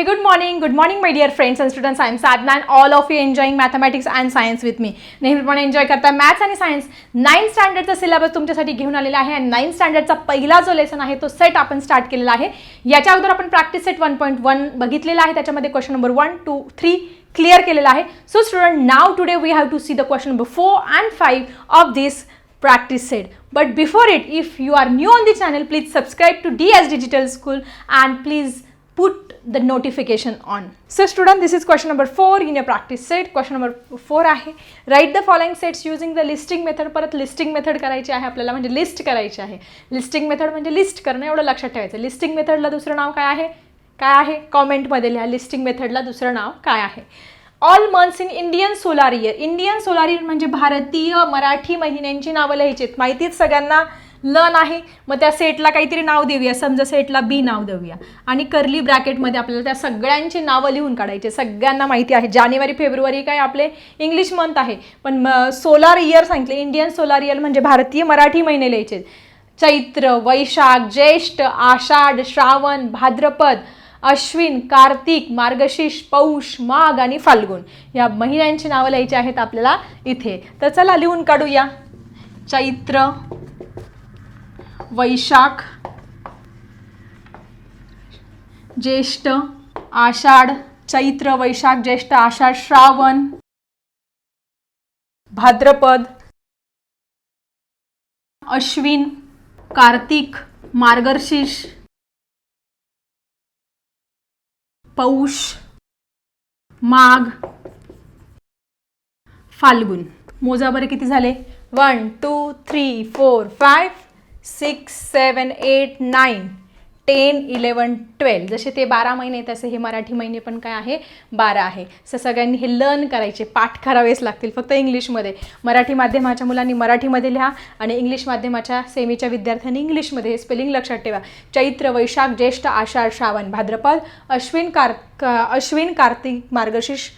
Hey good morning good morning my dear friend student science and नॅन all of enjoying mathematics and science with me नेहमी enjoy करता maths आणि science nine स्टँडर्डचा syllabus तुमच्यासाठी घेऊन आलेला आहे आणि नाईन स्टँडर्डचा पहिला जो लेसन आहे तो सेट आपण स्टार्ट केलेला आहे. याच्या अगोदर आपण practice set one point one बघितलेला आहे. त्याच्यामध्ये question number one two three clear केलेलं आहे. So student now today we have to see the question number four and five of this practice set but before it if you are new on these channel please subscribe to D S digital school and please put the notification on. So student this is question number 4 in your practice set. Question number 4 आहे. Write the following sets using the listing method. परत listing method करायची आहे आपल्याला म्हणजे list करायची आहे. Listing method म्हणजे list करणं एवढं लक्षात ठेवायचं. लिस्टिंग मेथडला दुसरं नाव काय आहे? काय आहे? कॉमेंटमध्ये लिहा. लिस्टिंग मेथडला दुसरं नाव काय आहे? All months in Indian solar year Indian solar year म्हणजे भारतीय मराठी महिन्यांची नावं लिहायची आहेत. माहितीच सगळ्यांना? ल आहे मग त्या सेटला काहीतरी नाव देऊया. समजा सेटला बी नाव देऊया. आणि कर्ली ब्रॅकेटमध्ये आपल्याला त्या सगळ्यांची नावं लिहून काढायचे. सगळ्यांना माहिती आहे. जानेवारी फेब्रुवारी काय आपले इंग्लिश मंथ आहे. पण सोलार इयर सांगितले. इंडियन सोलार इयर म्हणजे भारतीय मराठी महिने लिहायचे. चैत्र वैशाख ज्येष्ठ आषाढ श्रावण भाद्रपद अश्विन कार्तिक मार्गशीर्ष पौष माघ आणि फाल्गुन या महिन्यांची नावं लिहायची आहेत आपल्याला इथे. तर चला लिहून काढूया. चैत्र वैशाख ज्येष्ठ आषाढ चैत्र वैशाख ज्येष्ठ आषाढ श्रावण भाद्रपद अश्विन कार्तिक मार्गशीर्ष पौष माघ फाल्गुन. मोजा बरे किती झाले? One two three four five six seven eight nine ten eleven twelve. जसे ते बारा महिने तसे हे मराठी महिने पण काय आहे? बारा आहे. सो सगळ्यांनी हे लर्न करायचे. पाठ करावेच लागतील फक्त इंग्लिशमध्ये. मराठी माध्यमाच्या मुलांनी मराठीमध्ये लिहा आणि इंग्लिश माध्यमाच्या सेमीच्या विद्यार्थ्यांनी इंग्लिशमध्ये. हे स्पेलिंग लक्षात ठेवा. चैत्र वैशाख ज्येष्ठ आषाढ श्रावण भाद्रपद अश्विन कार क- अश्विन कार्तिक मार्गशीर्ष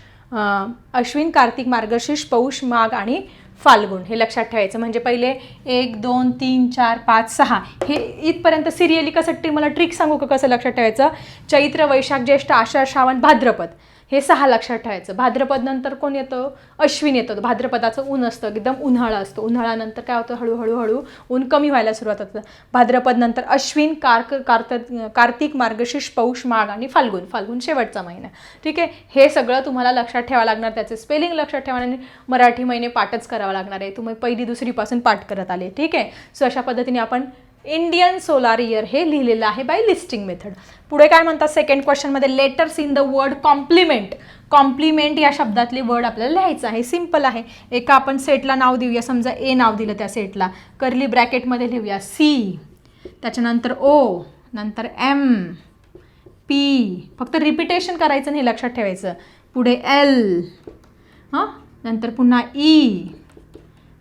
अश्विन कार्तिक मार्गशीर्ष पौष माघ आणि फाल्गुन हे लक्षात ठेवायचं. म्हणजे पहिले एक दोन तीन चार पाच सहा. हे इथपर्यंत सिरियली कसं मला ट्रिक सांगू का कसं लक्षात ठेवायचं? चैत्र वैशाख ज्येष्ठ आषाढ श्रावण भाद्रपद. हे सहा लक्षात ठेवायचं. भाद्रपद नंतर कोण येतं? अश्विन येतं. भाद्रपदाचं ऊन असतं. एकदम उन्हाळा असतो. उन्हाळ्यानंतर काय होतं? हळूहळू हळू ऊन कमी व्हायला सुरुवात होतं. भाद्रपद नंतर अश्विन कार्क कार्त कार्तिक मार्गशीर्ष पौष माघ आणि फाल्गुन. फाल्गुन शेवटचा महिना. ठीक आहे? हे सगळं तुम्हाला लक्षात ठेवावं लागणार. त्याचे स्पेलिंग लक्षात ठेवा आणि मराठी महिने पाठच करावं लागणार आहे. तुम्ही पहिली दुसरीपासून पाठ करत आले. ठीक आहे? सो अशा पद्धतीने आपण इंडियन सोलार इयर हे लिहिलेलं आहे बाय लिस्टिंग मेथड पुढे काय म्हणतात? Second क्वेश्चनमध्ये letters in the word complement complement या शब्दातले वर्ड आपल्याला लिहायचं आहे. सिंपल आहे. एका आपण सेटला नाव देऊया. समजा ए नाव दिलं त्या सेटला कर्ली ब्रॅकेटमध्ये लिहूया. सी त्याच्यानंतर ओ नंतर एम पी फक्त रिपिटेशन करायचं नाही लक्षात ठेवायचं. पुढे एल हां? नंतर पुन्हा ई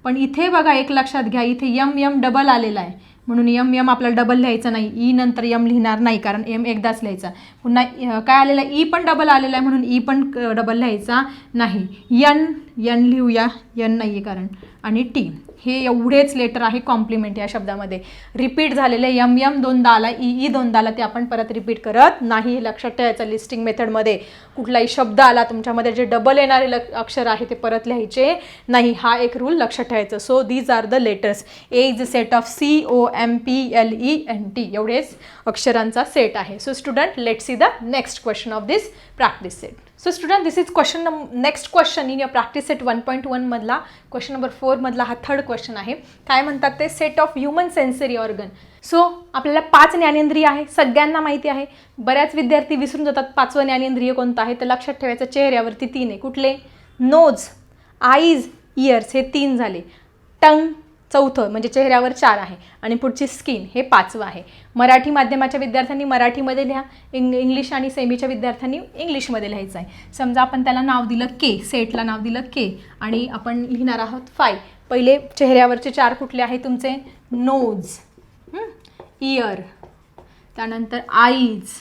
पण इथे बघा एक लक्षात घ्या. इथे यम यम डबल आलेला आहे. म्हणून यम यम आपल्याला डबल लिहायचं नाही. ई नंतर यम लिहिणार नाही कारण एम एकदाच लिहायचा. पुन्हा काय आलेलं? आहे ई पण डबल आलेला आहे म्हणून ई पण डबल लिहायचा नाही. यन यन लिहूया. यन नाही आहे कारण. आणि टी हे एवढेच लेटर आहे कॉम्प्लिमेंट या शब्दामध्ये. रिपीट झालेले यम यम दोनदा आला ई ई दोनदाला ते आपण परत रिपीट करत नाही. हे लक्षात ठेवायचं लिस्टिंग मेथडमध्ये. कुठलाही शब्द आला तुमच्यामध्ये जे डबल येणारे ल अक्षर आहे ते परत लिहायचे नाही. हा एक रूल लक्षात ठेवायचं. So these are the letters A is a set of C O M P L E N T एवढेच अक्षरांचा सेट आहे. So student let see the next question of this practice set so student this is question number next question in your practice set one point वनमधला question number फोरमधला हा third question आहे. काय म्हणतात ते? Set of human sensory organ so आपल्याला पाच ज्ञानेंद्रिय आहे सगळ्यांना माहिती आहे. बऱ्याच विद्यार्थी विसरून जातात पाचवं ज्ञानेंद्रिय कोणतं आहे? तर लक्षात ठेवायचं चेहऱ्यावरती तीन आहे. कुठले? नोज आईज इयर्स हे तीन झाले. टंग चौथं म्हणजे चेहऱ्यावर चार आहे आणि पुढची स्किन हे पाचवं आहे. मराठी माध्यमाच्या विद्यार्थ्यांनी मराठीमध्ये लिहा इंग इंग्लिश आणि सेमीच्या विद्यार्थ्यांनी इंग्लिशमध्ये लिहायचं आहे. समजा आपण त्याला नाव दिलं के सेटला नाव दिलं के आणि आपण लिहिणार आहोत फाय. पहिले चेहऱ्यावरचे चार कुठले आहे तुमचे? नोज इयर त्यानंतर आईज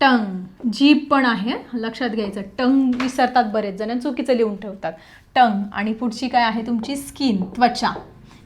टंग. जीभ पण आहे लक्षात घ्यायचं. टंग विसरतात बरेच जण चुकीचं लिहून ठेवतात. टंग आणि पुढची काय आहे तुमची? स्किन त्वचा.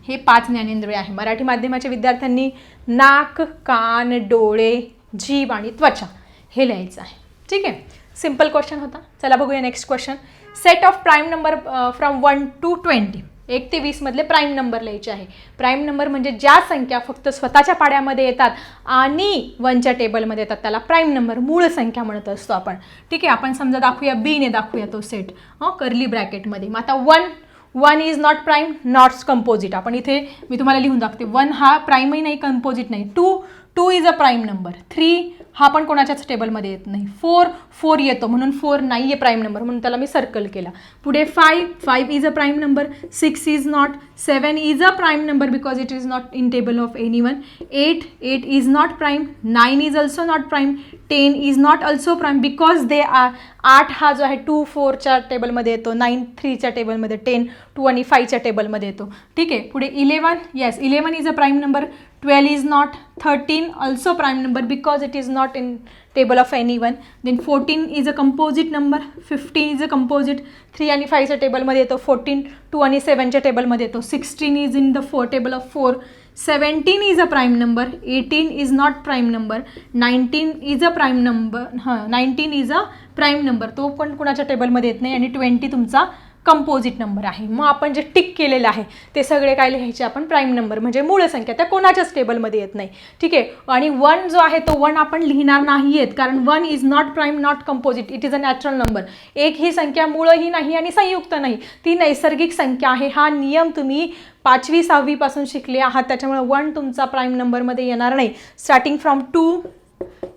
हे पाच ज्ञानेंद्रिय आहे. मराठी माध्यमाच्या विद्यार्थ्यांनी नाक कान डोळे जीभ आणि त्वचा हे लिहायचं आहे. ठीक आहे? सिंपल क्वेश्चन होता. चला बघूया next question set of prime number from one to twenty एक ते वीसमधले प्राईम नंबर लिहायचे आहे. प्राईम नंबर म्हणजे ज्या संख्या फक्त स्वतःच्या पाड्यामध्ये येतात आणि वनच्या टेबलमध्ये येतात त्याला प्राईम नंबर मूळ संख्या म्हणत असतो आपण. ठीक आहे? आपण समजा दाखवूया बीने दाखवूया तो सेट हं कर्ली ब्रॅकेटमध्ये मग आता one one is not prime not composite आपण इथे मी तुम्हाला लिहून दाखते वन हा प्राईमही नाही कंपोजिट नाही. Two two is a prime number. Three हा पण कोणाच्याच टेबलमध्ये येत नाही. फोर फोर येतो म्हणून फोर नाही आहे प्राईम नंबर म्हणून त्याला मी सर्कल केला. पुढे five five is a prime number. Six is not. Seven is a prime number because it is not in table of any one eight eight is not prime. Nine is also not prime. Ten is not also prime. Because they are आठ हा जो आहे to फोरच्या टेबलमध्ये येतो. Nine थ्रीच्या टेबलमध्ये ten to आणि फाईव्हच्या टेबलमध्ये येतो. ठीक आहे? पुढे eleven yes eleven is a prime number. Twelve is not thirteen also prime number because it is not in table of any one then fourteen is a composite number fifteen is a composite three आणि फाईव्हच्या टेबलमध्ये येतो fourteen to आणि सेवनच्या टेबलमध्ये येतो. Sixteen is in the four table of four seventeen is a prime number eighteen is not prime number nineteen is a prime number हां nineteen is a prime number तो पण कुणाच्या टेबलमध्ये येत नाही आणि ट्वेंटी तुमचा कंपोजिट नंबर आहे. मग आपण जे टिक केलेलं आहे ते सगळे काय लिहायचे आपण? प्राईम नंबर म्हणजे मूळ संख्या. त्या कोणाच्याच टेबलमध्ये येत नाही. ठीक आहे? आणि वन जो आहे तो वन आपण लिहिणार नाही आहेत कारण one is not prime not composite it is a natural number एक ही संख्या मूळही नाही आणि संयुक्त नाही. ती नैसर्गिक संख्या आहे. हा नियम तुम्ही पाचवी सहावीपासून शिकले आहात. त्याच्यामुळे वन तुमचा प्राईम नंबरमध्ये येणार नाही. Starting from two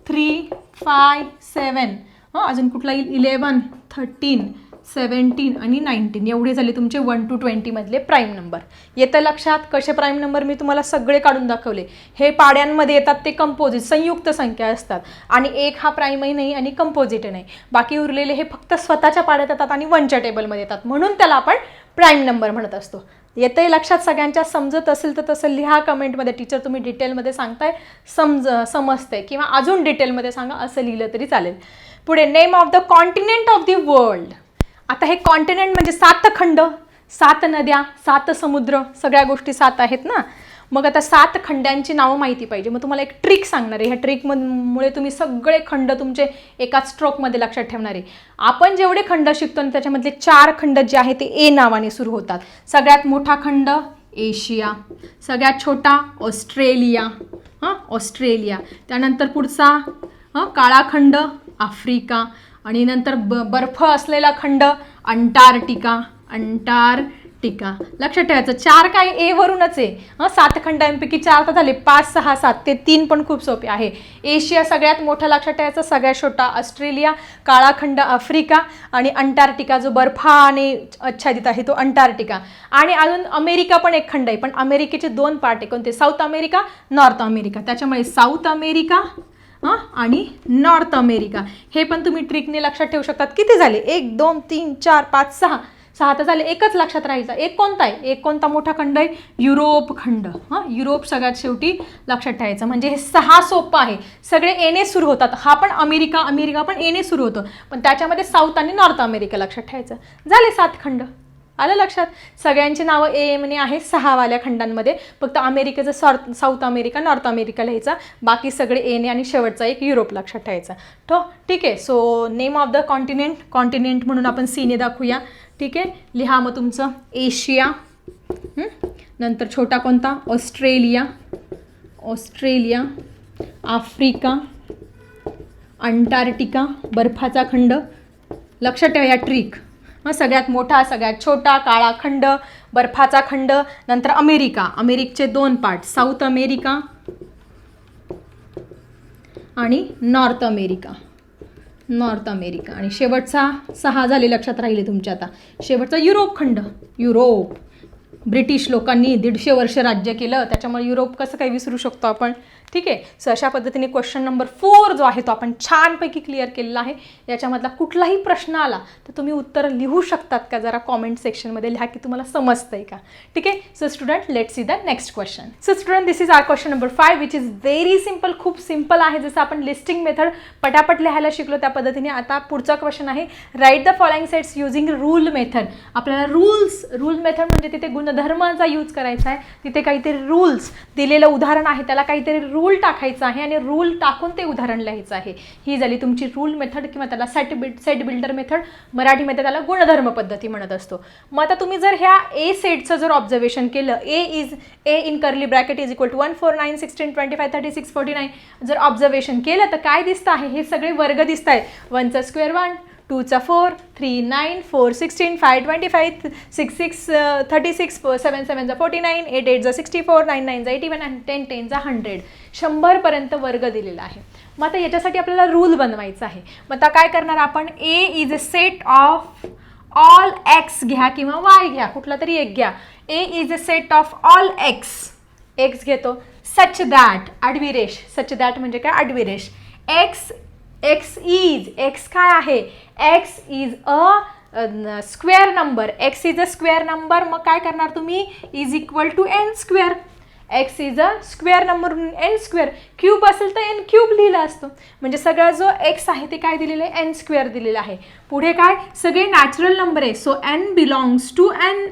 three five seven हां? अजून कुठला? इलेवन थर्टीन सेवन्टीन आणि नाईन्टीन एवढे झाले तुमचे वन टू ट्वेंटीमधले प्राईम नंबर. येतं लक्षात कसे प्राईम नंबर मी तुम्हाला सगळे काढून दाखवले. हे पाड्यांमध्ये येतात ते कंपोजिट संयुक्त संख्या असतात. आणि एक हा प्राईमही नाही आणि कंपोजिट नाही. बाकी उरलेले हे फक्त स्वतःच्या पाड्यात येतात आणि वनच्या टेबलमध्ये येतात. म्हणून त्याला आपण प्राईम नंबर म्हणत असतो. येतंय लक्षात सगळ्यांच्या समजत असेल तर तसं लिहा कमेंटमध्ये. टीचर तुम्ही डिटेलमध्ये सांगताय समज समजतंय किंवा अजून डिटेलमध्ये सांगा असं लिहिलं तरी चालेल. पुढे name of the continent of the world आता हे कॉन्टिनेंट म्हणजे सात खंड. सात नद्या सात समुद्र सगळ्या गोष्टी सात आहेत ना? मग आता सात खंडांची नावं माहिती पाहिजे. मग तुम्हाला एक ट्रिक सांगणार आहे. ह्या ट्रिकमुळे तुम्ही सगळे खंड तुमचे एकाच स्ट्रोकमध्ये लक्षात ठेवणार आहे. आपण जेवढे खंड शिकतो ना त्याच्यामधले चार खंड जे आहे ते ए नावाने सुरू होतात. सगळ्यात मोठा खंड एशिया. सगळ्यात छोटा ऑस्ट्रेलिया. हां? ऑस्ट्रेलिया. त्यानंतर पुढचा हां? काळा खंड आफ्रिका. आणि नंतर ब बर्फ असलेला खंड अंटार्क्टिका अंटार्क्टिका. लक्षात ठेवायचं चार काय ए वरूनच आहे. हां सात खंडांपैकी चार तर झाले पाच सहा सात ते तीन पण खूप सोपे आहे. एशिया सगळ्यात मोठा लक्षात ठेवायचं सगळ्यात छोटा ऑस्ट्रेलिया काळाखंड आफ्रिका आणि अंटार्क्टिका जो बर्फाने आच्छादित आहे तो अंटार्क्टिका. आणि अजून अमेरिका पण एक खंड आहे पण अमेरिकेचे दोन पार्ट आहे. कोणते? South America north America. त्याच्यामुळे साऊथ अमेरिका हां? आणि नॉर्थ अमेरिका. हे पण तुम्ही ट्रिकने लक्षात ठेवू शकतात. किती झाले? एक दोन तीन चार पाच सहा. सहा तर झाले. एकच लक्षात राहायचा. एक कोणता आहे? एक कोणता मोठा खंड आहे? युरोप खंड. हां? युरोप सगळ्यात शेवटी लक्षात ठेवायचं. म्हणजे हे सहा सोपं आहे. सगळे एने सुरू होतात. हा पण अमेरिका अमेरिका पण एने सुरू होतं. पण त्याच्यामध्ये साऊथ आणि नॉर्थ अमेरिका लक्षात ठेवायचं. झाले सात खंड. आलं लक्षात? सगळ्यांची नावं ए एमने आहे सहावाल्या खंडांमध्ये. फक्त अमेरिकेचं सॉर्थ साऊथ अमेरिका नॉर्थ अमेरिका लिहायचा. बाकी सगळे एने आणि शेवटचा एक युरोप लक्षात ठेवायचा. ठो ठीक आहे. So name of the continent continent म्हणून आपण सीने दाखवूया. ठीक आहे? लिहा मग तुमचं. एशिया नंतर छोटा कोणता? ऑस्ट्रेलिया ऑस्ट्रेलिया आफ्रिका अंटार्क्टिका बर्फाचा खंड. लक्षात ठेवा या ट्रिक मग सगळ्यात मोठा सगळ्यात छोटा काळा खंड बर्फाचा खंड नंतर अमेरिका. अमेरिकेचे दोन पार्ट साऊथ अमेरिका आणि नॉर्थ अमेरिका. North America. आणि शेवटचा सहा झाले लक्षात राहिले तुमच्या आता. शेवटचा युरोप खंड. युरोप. ब्रिटिश लोकांनी दीडशे वर्ष राज्य केलं. त्याच्यामुळे युरोप कसं काही विसरू शकतो आपण? ठीक आहे? सो अशा पद्धतीने क्वेश्चन नंबर फोर जो आहे तो आपण छानपैकी क्लिअर केलेला आहे. याच्यामधला कुठलाही प्रश्न आला तर तुम्ही उत्तर लिहू शकतात का? जरा कॉमेंट सेक्शनमध्ये लिहा की तुम्हाला समजतंय का? ठीक आहे? So student let see the next question so student this is our question number five which is very simple खूप सिंपल आहे. जसं आपण लिस्टिंग मेथड पटापट लिहायला शिकलो त्या पद्धतीने आता पुढचा क्वेश्चन आहे. Write the following sets using rule method आपल्याला रूल्स रूल मेथड म्हणजे तिथे गुणधर्मांचा गुणधर्माचा यूज करायचा आहे. तिथे काहीतरी रूल्स दिलेलं उदाहरण आहे त्याला काहीतरी रूल टाकायचा आहे आणि रूल टाकून ते उदाहरण लिहायचं आहे. ही झाली तुमची रूल मेथड किंवा त्याला set build set builder method. मराठीमध्ये त्याला गुणधर्म पद्धती म्हणत असतो. मग आता तुम्ही जर ह्या ए सेटचं जर ऑब्झर्वेशन केलं A is A in curly bracket is equal to one four nine sixteen twenty five thirty six forty nine जर ऑब्झर्वेशन केलं तर काय दिसतं आहे? हे सगळे वर्ग दिसत आहेत वनचा square one टूचा four three nine four sixteen five twenty five six six thirty six seven सेवनचा forty nine eight एटचा सिक्स्टी फोर नाईन नाईनचा एटी वन अँड टेन टेनचा हंड्रेड शंभरपर्यंत वर्ग दिलेला आहे. मग आता याच्यासाठी आपल्याला रूल बनवायचा आहे. मग आता काय करणार आपण? A is a set of all x घ्या किंवा वाय घ्या. कुठला तरी एक घ्या. A is a set of all x x घेतो. सच दॅट आडवी रेश सच दॅट म्हणजे काय? आडवी रेश एक्स एक्स इज एक्स काय आहे? X is a square number x is a square number मग काय करणार तुम्ही? Is equal to n square x is a square number n square cube असेल तर एन क्यूब लिहिला असतो. म्हणजे सगळा जो एक्स आहे ते काय दिलेलं आहे? एन स्क्वेअर दिलेलं आहे. पुढे काय? सगळे नॅचरल नंबर आहे. So n belongs to N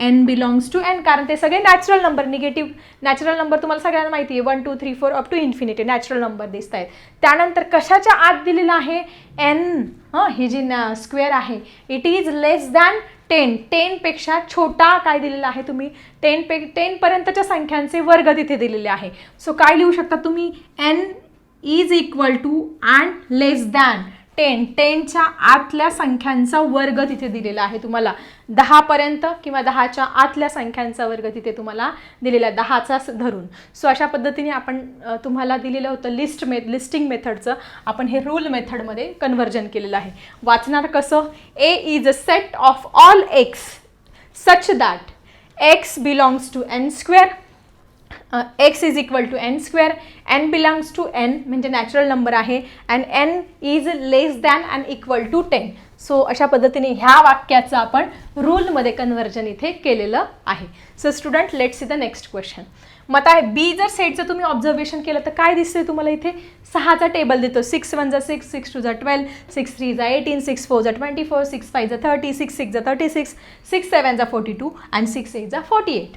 n belongs to N कारण ते सगळे natural number negative natural number तुम्हाला सगळ्यांना माहिती आहे one two three four up to infinity natural number दिसत आहेत त्यानंतर कशाच्या आत दिलेलं आहे? एन हां ही जी स्क्वेअर आहे it is less than ten टेनपेक्षा छोटा काय दिलेला आहे तुम्ही? टेन पे टेनपर्यंतच्या संख्यांचे वर्ग तिथे दिलेले आहे. सो काय लिहू शकता तुम्ही? N is equal to and less than ten टेनच्या आतल्या संख्यांचा वर्ग तिथे दिलेला आहे तुम्हाला. दहापर्यंत किंवा दहाच्या आतल्या संख्यांचा वर्ग तिथे तुम्हाला दिलेला आहे. दहाचाच धरून. सो अशा पद्धतीने आपण तुम्हाला दिलेलं होतं लिस्ट मे लिस्टिंग मेथडचं आपण हे रूल मेथडमध्ये कन्व्हर्जन केलेलं आहे. वाचणार कसं? A is a set of all x such that x belongs to N square x is equal to n square n belongs to N म्हणजे नॅचरल नंबर आहे and n is less than and equal to ten so अशा पद्धतीने ह्या वाक्याचं आपण रूलमध्ये conversion इथे केलेलं आहे. So student let see the next question मग आता बी जर सेटचं तुम्ही ऑब्झर्वेशन केलं तर काय दिसतंय तुम्हाला इथे? सहाचा टेबल देतो. सिक्स वन जा सिक्स सिक्स टू जा ट्वेल्व सिक्स थ्री जा एटीन सिक्स फोर जा ट्वेंटी फोर सिक्स फाईव्ह जा थर्टी सिक्स सिक्स जा थर्टी सिक्स सिक्स सेवन जा forty two and six eight जा फोर्टी एट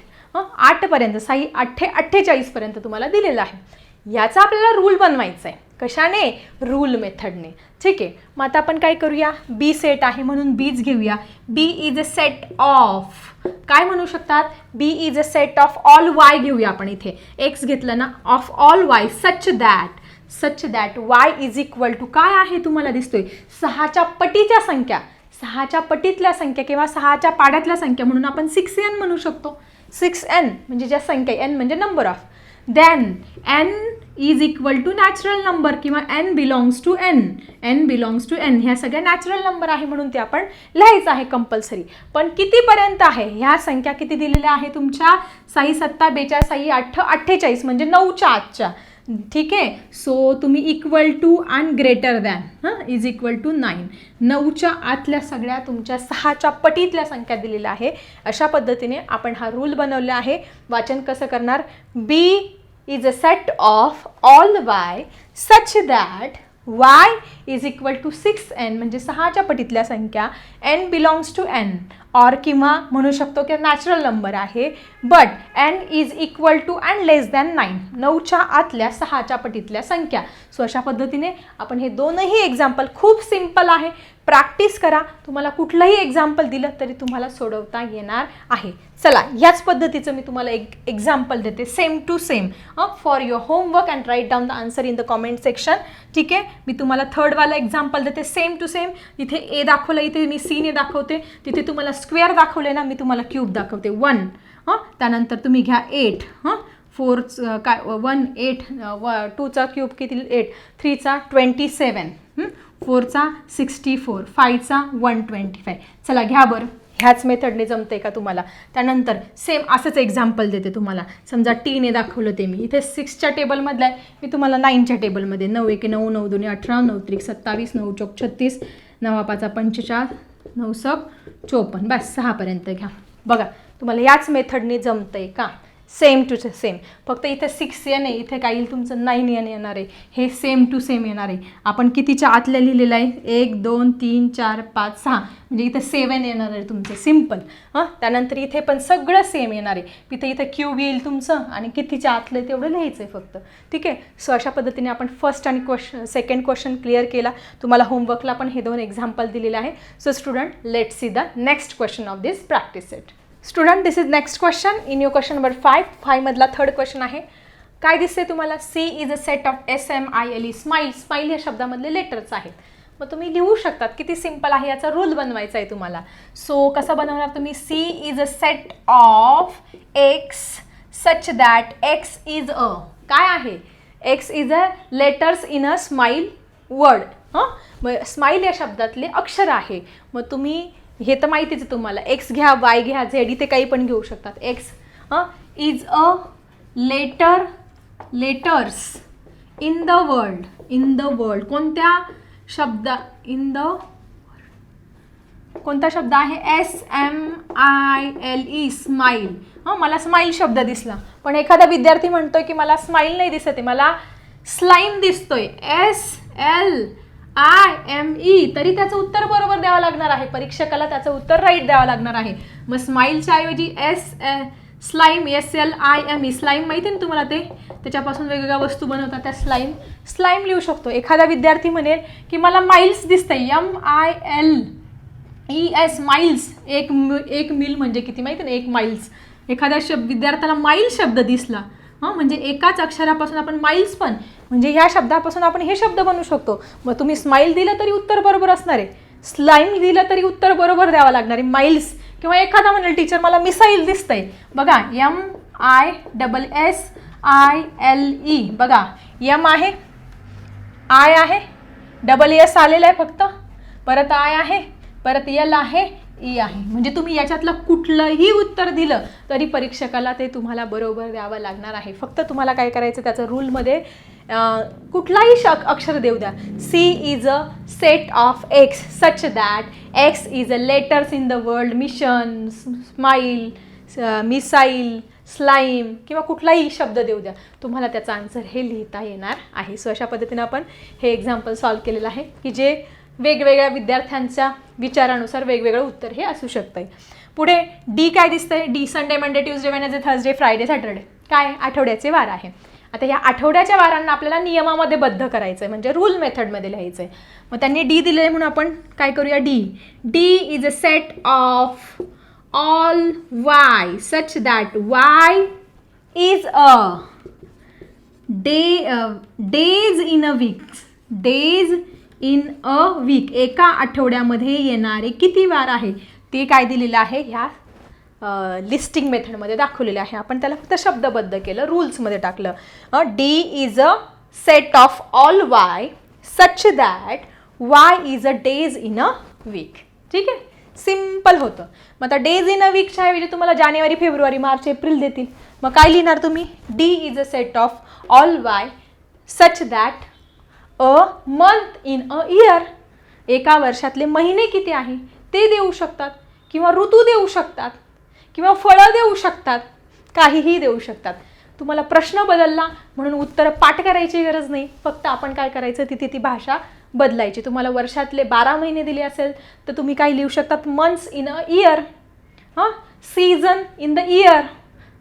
आठपर्यंत साई अठ्ठे अठ्ठेचाळीसपर्यंत तुम्हाला दिलेलं आहे. याचा आपल्याला रूल बनवायचा आहे कशाने रूल मेथडने ठीक आहे? मग आता आपण काय करूया? बी सेट आहे म्हणून बीज घेऊया. B is a set of काय म्हणू शकतात? B is a set of all y घेऊया आपण इथे. एक्स घेतलं ना of all y such that such that y is equal to काय आहे तुम्हाला दिसतोय? सहाच्या पटीच्या संख्या. सहाच्या पटीतल्या संख्या किंवा सहाच्या पाड्यातल्या संख्या म्हणून आपण सिक्स एन म्हणू शकतो. सिक्स एन म्हणजे ज्या संख्या एन म्हणजे number of then n is equal to natural number किंवा n belongs to N n belongs to N ह्या सगळ्या नॅचरल नंबर आहे म्हणून ते आपण लिहायचं आहे कंपल्सरी पण कितीपर्यंत आहे? ह्या संख्या किती दिलेल्या आहे तुमच्या? साई सत्ता बेचाळीस साई अठ्ठ अठ्ठेचाळीस म्हणजे नऊच्या आजच्या ठीक आहे? सो तुम्ही equal to and greater than हां इज इक्वल टू नाईन नऊच्या आतल्या सगळ्या तुमच्या सहाच्या पटीतल्या संख्या दिलेल्या आहे. अशा पद्धतीने आपण हा रूल बनवला आहे. वाचन कसं करणार? B is a set of all y such that y is equal to six n म्हणजे सहाच्या पटीतल्या संख्या n belongs to N or किंवा म्हणू शकतो की नॅचरल नंबर आहे. But n is equal to and less than nine नऊच्या आतल्या सहाच्या पटीतल्या संख्या. सो अशा पद्धतीने आपण हे दोनही एक्झाम्पल खूप सिंपल आहे. प्रॅक्टिस करा. तुम्हाला कुठलंही एक्झाम्पल दिलं तरी तुम्हाला सोडवता येणार आहे. चला ह्याच पद्धतीचं मी तुम्हाला एक एक्झाम्पल देते. Same to same for your homework and write down the answer in the comment section ठीक आहे? मी तुम्हाला थर्डवाला एक्झाम्पल देते. सेम टू सेम इथे ए दाखवलं इथे मी सीने दाखवते. तिथे तुम्हाला स्क्वेअर दाखवले ना मी तुम्हाला क्यूब दाखवते. वन हां? त्यानंतर तुम्ही घ्या एट हां? फोर काय वन एट व टूचा क्यूब किती एट थ्रीचा ट्वेंटी सेवन फोरचा सिक्स्टी फोर फायचा वन ट्वेंटी फाय चला घ्या बरं. ह्याच मेथडने जमते का तुम्हाला? त्यानंतर सेम असंच एक्झाम्पल देते तुम्हाला. समजा टीने दाखवलं ते मी. इथे सिक्सच्या टेबलमधलं आहे. मी तुम्हाला नाईनच्या टेबलमध्ये नऊ एके नऊ नऊ दोन्ही अठरा नऊ त्रिक सत्तावीस नऊ चौक छत्तीस नवा पाचा पंचेचाळ नऊ सब चोपन्न. बस सहापर्यंत घ्या. बघा तुम्हाला याच मेथडने जमतं आहे का? Same to same. फक्त इथे सिक्स एन आहे इथे काय येईल तुमचं नाईन एन येणार आहे. हे सेम टू सेम येणार आहे. आपण कितीच्या आतल्या लिहिलेलं आहे? एक दोन तीन चार पाच सहा. म्हणजे इथे सेवन येणार आहे तुमचं. सिंपल हां? त्यानंतर इथे पण सगळं सेम येणार आहे. इथे इथं क्यूब येईल तुमचं आणि कितीच्या आतलं तेवढं लिहायचं आहे फक्त. ठीक आहे? सो अशा पद्धतीने आपण फर्स्ट आणि क्वेश्चन सेकंड क्वेश्चन क्लिअर केला. तुम्हाला होमवर्कला पण हे दोन एक्झाम्पल दिलेले आहे. So student let see the next question of this practice set student this is next question in your question number five फायमधला third question आहे. काय दिसते तुम्हाला? C is a set of S M I L E smile smile या शब्दामधले letters आहेत. मग तुम्ही लिहू शकतात. किती सिंपल आहे याचा रूल बनवायचा आहे तुम्हाला. सो कसा बनवणार तुम्ही? C is a set of x such that x is a काय आहे? X is a letters in a smile word हां? मग स्माईल या शब्दातले अक्षर आहे. मग तुम्ही हे तर माहितीच आहे तुम्हाला. एक्स घ्या वाय घ्या झेड इथे काही पण घेऊ शकतात. X is a letter letters in the world in the world कोणत्या शब्दा इन द कोणता शब्द आहे? S M I L E smile हां मला स्माईल शब्द दिसला. पण एखादा विद्यार्थी म्हणतोय की मला स्माईल नाही दिसत आहे मला स्लाईम दिसतोय. S L I M E तरी त्याचं उत्तर बरोबर द्यावं लागणार आहे. परीक्षकाला त्याचं उत्तर राईट द्यावं लागणार आहे. मग स्माईलच्या ऐवजी S slime S L I M E slime माहिती ना तुम्हाला ते? त्याच्यापासून वेगवेगळ्या वस्तू बनवतात त्या स्लाईम स्लाईम लिहू शकतो. एखादा विद्यार्थी म्हणेल की मला माइल्स दिसतंय. M I L E S miles एक एक मिल म्हणजे किती माहिती ना? एक माइल्स एखाद्या शब्द विद्यार्थ्याला माईल शब्द दिसला. हां म्हणजे एकाच अक्षरापासून आपण माइल्स पण म्हणजे ह्या शब्दापासून आपण हे शब्द बनवू शकतो. मग तुम्ही स्माईल दिलं तरी उत्तर बरोबर असणार आहे. स्लाईम दिलं तरी उत्तर बरोबर द्यावं लागणार आहे. माइल्स किंवा एखादा म्हणेल टीचर मला मिसाईल दिसतंय. बघा M I double S I L E बघा एम आहे आय आहे डबल एस आलेलं आहे फक्त. परत आय आहे परत एल आहे ई आहे. म्हणजे तुम्ही याच्यातलं कुठलंही उत्तर दिलं तरी परीक्षकाला ते तुम्हाला बरोबर द्यावं लागणार आहे. फक्त तुम्हाला काय करायचं त्याचं रूलमध्ये कुठलाही शक अक्षर देऊ द्या. C is a set of x such that x is a letters in the world mission smile missile slime किंवा कुठलाही शब्द देऊ द्या. तुम्हाला त्याचा आन्सर हे लिहिता येणार आहे. सो अशा पद्धतीनं आपण हे एक्झाम्पल सॉल्व केलेलं आहे की जे वेगवेगळ्या विद्यार्थ्यांच्या विचारानुसार वेगवेगळं उत्तर हे असू शकतं पुढे डी काय दिसतंय? D Sunday Monday Tuesday Wednesday Thursday Friday Saturday. काय? आठवड्याचे वार आहे. आता ह्या आठवड्याच्या वारांना आपल्याला नियमामध्ये बद्ध करायचं आहे म्हणजे रूल मेथडमध्ये लिहायचं आहे मग त्यांनी डी दिलेलं आहे म्हणून आपण काय करूया? D. D is a set of all y. Such that y is a day days in a week. Days in a week एका आठवड्यामध्ये येणारे किती वार आहे? ते काय दिलेलं आहे? ह्या लिस्टिंग मेथडमध्ये दाखवलेलं आहे. आपण त्याला फक्त शब्दबद्ध केलं रूल्समध्ये टाकलं. D is a set of all y such that y is a days in a week ठीक आहे? सिंपल होतं. मग आता डेज इन अ वीकच्या ऐवजी तुम्हाला जानेवारी फेब्रुवारी मार्च एप्रिल देतील. मग काय लिहिणार तुम्ही? D is a set of all y such that a month in a year एका वर्षातले महिने किती आहे? ते देऊ शकतात किंवा ऋतू देऊ शकतात किंवा फळं देऊ शकतात काहीही देऊ शकतात. तुम्हाला प्रश्न बदलला म्हणून उत्तरं पाठ करायची गरज नाही. फक्त आपण काय करायचं? तिथे ती भाषा बदलायची. तुम्हाला वर्षातले बारा महिने दिले असेल तर तुम्ही काय लिहू शकतात. मंथ्स इन अ इयर हां? सीझन इन द इयर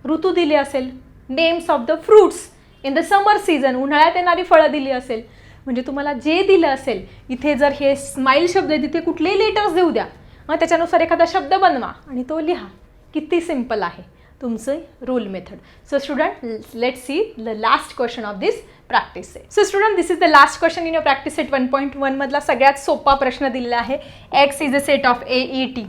ऋतू दिले असेल. Names of the fruits in the summer season उन्हाळ्यात येणारी फळं दिली असेल. म्हणजे तुम्हाला जे दिलं असेल इथे जर हे स्माईल शब्द आहे तिथे कुठलेही लेटर्स देऊ द्या. मग त्याच्यानुसार एखादा शब्द बनवा आणि तो लिहा. किती सिंपल आहे. तुमचं rule method so student let see the last question of this practice set so student this is the last question in your practice set one point वनमधला सगळ्यात सोपा प्रश्न दिलेला आहे. X is a set of A E T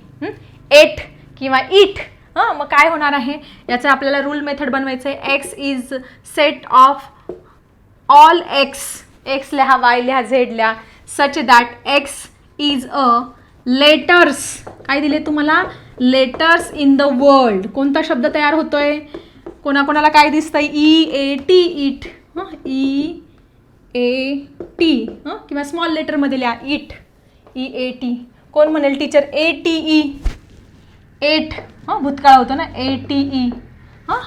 ate किंवा eat हां? मग काय होणार आहे? याचं आपल्याला रूल मेथड बनवायचं आहे x is set of all x x लिहा वाय लिहा झेड लिहा such that x is a letters काय दिले तुम्हाला? लेटर्स इन द वर्ल्ड कोणता शब्द तयार होतोय? कोणाकोणाला काय दिसतंय? ई ए टी इट हां? ई ए टी हां? किंवा स्मॉल लेटरमध्ये लिहा. इट ई ए टी कोण म्हणेल teacher A T E ate हां? भूतकाळ होतो ना? ए टी ई हां?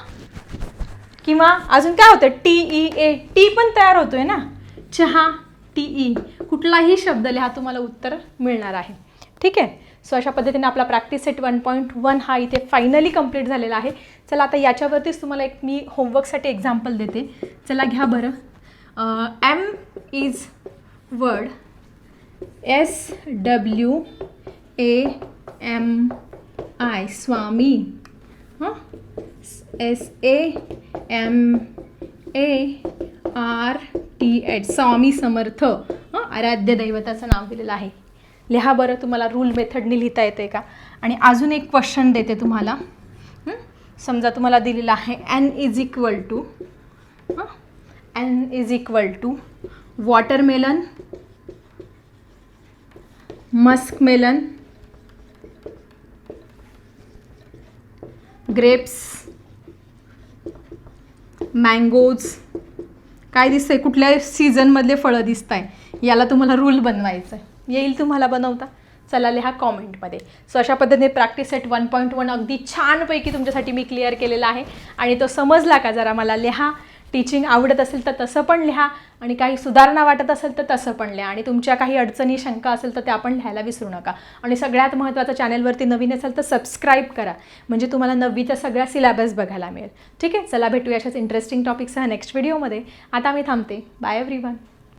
किंवा अजून काय होतं? टी ई ए टी पण तयार होतोय ना? चहा टी ई. कुठलाही शब्द लिहा तुम्हाला उत्तर मिळणार आहे. ठीक आहे? सो अशा पद्धतीने आपला practice set one point one हा इथे फायनली कंप्लीट झालेला आहे. चला आता याच्यावरतीच तुम्हाला एक मी होमवर्कसाठी एक्झाम्पल देते. चला घ्या बरं. M is word S W A M I Swami. हां? S A M A R T H Swami Samarth. आराध्य दैवताचं नाव दिलेलं आहे. लिहा बरं तुम्हाला रूल मेथडने लिहिता येते का? आणि अजून एक क्वेश्चन देते तुम्हाला. समजा तुम्हाला दिलेलं आहे N is equal to N is equal to watermelon muskmelon grapes mangoes काय दिसतंय? कुठल्या सीझनमधले फळं दिसत आहे याला तुम्हाला रूल बनवायचं आहे येईल तुम्हाला बनवता. चला लिहा कॉमेंटमध्ये सो अशा पद्धतीने practice set one point one अगदी छानपैकी तुमच्यासाठी मी क्लिअर केलेला आहे. आणि तो समजला का जरा मला? लिहा. टीचिंग आवडत असेल तर तसं पण लिहा आणि काही सुधारणा वाटत असेल तर तसं पण लिहा आणि तुमच्या काही अडचणी शंका असेल तर त्या पण लिहायला विसरू नका. आणि सगळ्यात महत्त्वाचं चॅनलवरती नवीन असेल तर सबस्क्राईब करा. म्हणजे तुम्हाला नववीचा सगळ्या सिलेबस बघायला मिळेल. ठीक आहे? चला भेटूया अशाच इंटरेस्टिंग टॉपिकसह नेक्स्ट व्हिडिओमध्ये आता मी थांबते. Bye every one